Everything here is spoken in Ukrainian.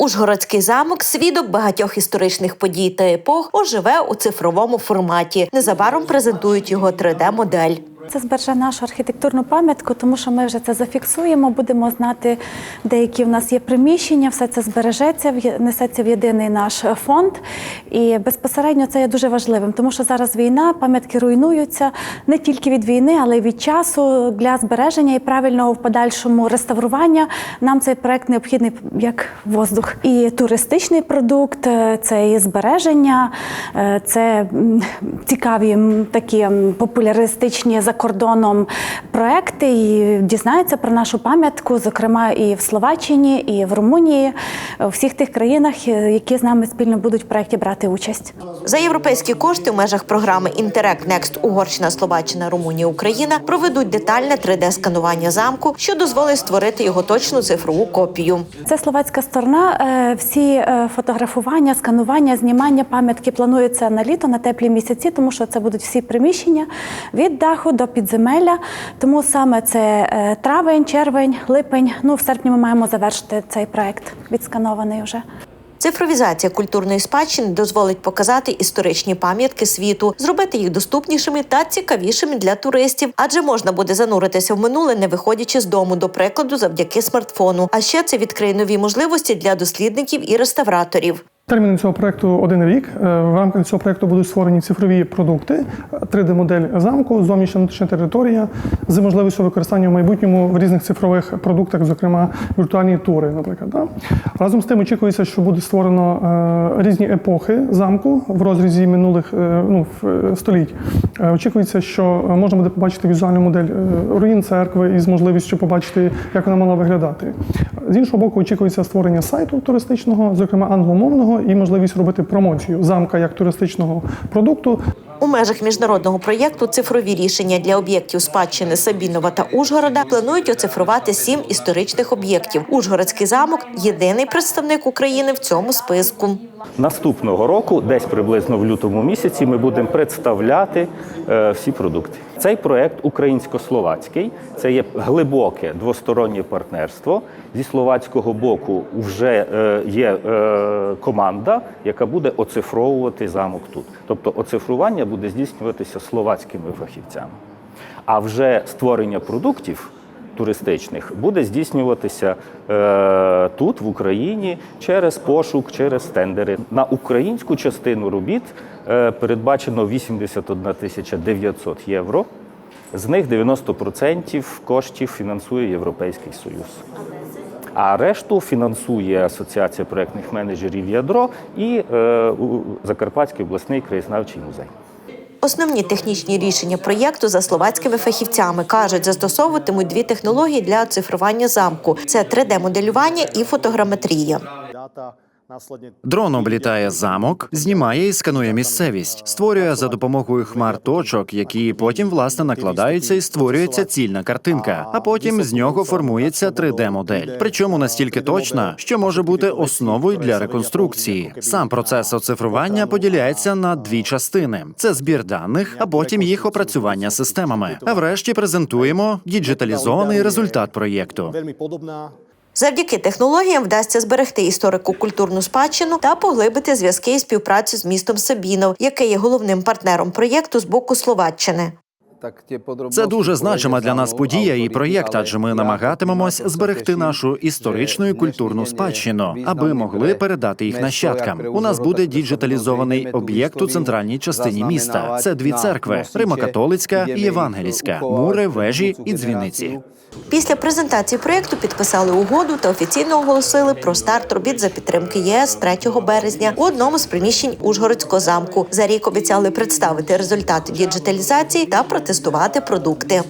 Ужгородський замок свідок багатьох історичних подій та епох оживе у цифровому форматі. Незабаром презентують його 3D-модель. Це збереже нашу архітектурну пам'ятку, тому що ми вже це зафіксуємо, будемо знати, де які в нас є приміщення, все це збережеться, несеться в єдиний наш фонд. І безпосередньо це є дуже важливим, тому що зараз війна, пам'ятки руйнуються не тільки від війни, але й від часу для збереження і правильного в подальшому реставрування. Нам цей проект необхідний як воздух. І туристичний продукт, е, це і збереження, е, це цікаві такі популяристичні за кордоном проекти. І дізнаються про нашу пам'ятку, зокрема і в Словаччині, і в Румунії, у всіх тих країнах, е, які з нами спільно будуть в проекті брати участь. За європейські кошти в межах програми Interact Next Угорщина, Словаччина, Румунія, Україна проведуть детальне 3D-сканування замку, що дозволить створити його точну цифрову копію. Це словацька сторона. Е, Всі е, фотографування, сканування, знімання пам'ятки планується на літо, на теплі місяці, тому що це будуть всі приміщення від даху до підземелля. Тому саме це е, травень, червень, липень. Ну в серпні ми маємо завершити цей проект. Відсканований вже. Цифровізація культурної спадщини дозволить показати історичні пам'ятки світу, зробити їх доступнішими та цікавішими для туристів, адже можна буде зануритися в минуле, не виходячи з дому, до прикладу, завдяки смартфону. А ще це відкриє нові можливості для дослідників і реставраторів. Термін цього проекту один рік. Е, В рамках цього проекту будуть створені цифрові продукти, 3D-модель замку, зовнішня внутрішня територія з можливістю використання в майбутньому в різних цифрових продуктах, зокрема віртуальні тури, наприклад. Да? Разом з тим очікується, що буде створено е, різні епохи замку в розрізі минулих е, ну, століть. Очікується, що можна буде побачити візуальну модель руїн церкви із можливістю побачити, як вона мала виглядати. З іншого боку, очікується створення сайту туристичного, зокрема англомовного, і можливість робити промоцію замка як туристичного продукту. У межах міжнародного проєкту цифрові рішення для об'єктів спадщини Сабінова та Ужгорода планують оцифрувати сім історичних об'єктів. Ужгородський замок єдиний представник України в цьому списку. Наступного року, десь приблизно в лютому місяці, ми будемо представляти е, всі продукти. Цей проект українсько-словацький. Це є глибоке двостороннє партнерство. Зі словацького боку вже е, є е, команда, яка буде оцифровувати замок тут. Тобто оцифрування буде здійснюватися словацькими фахівцями. А вже створення продуктів туристичних буде здійснюватися е, тут, в Україні, через пошук, через тендери. На українську частину робіт е, передбачено 81 тисяча 900 євро. З них 90% коштів фінансує Європейський Союз. А решту фінансує Асоціація проєктних менеджерів Ядро і е, Закарпатський обласний краєзнавчий музей. Основні технічні рішення проєкту за словацькими фахівцями кажуть, застосовуватимуть дві технології для оцифрування замку: це 3D-моделювання і фотограметрія. Дрон облітає замок, знімає і сканує місцевість, створює за допомогою хмар точок, які потім власне накладаються і створюється цільна картинка. А потім з нього формується 3D-модель. Причому настільки точна, що може бути основою для реконструкції. Сам процес оцифрування поділяється на дві частини: це збір даних, а потім їх опрацювання системами. А врешті презентуємо діджиталізований результат проєкту. Завдяки технологіям вдасться зберегти історико-культурну спадщину та поглибити зв'язки і співпрацю з містом Сабінов, яке є головним партнером проєкту з боку Словаччини. Це дуже значима для нас подія і проєкт, адже ми намагатимемось зберегти нашу історичну і культурну спадщину, аби могли передати їх нащадкам. У нас буде діджиталізований об'єкт у центральній частині міста. Це дві церкви: Римо-католицька і євангельська, мури, вежі і дзвіниці. Після презентації проєкту підписали угоду та офіційно оголосили про старт робіт за підтримки ЄС 3 березня у одному з приміщень Ужгородського замку. За рік обіцяли представити результати діджиталізації та протестувати продукти.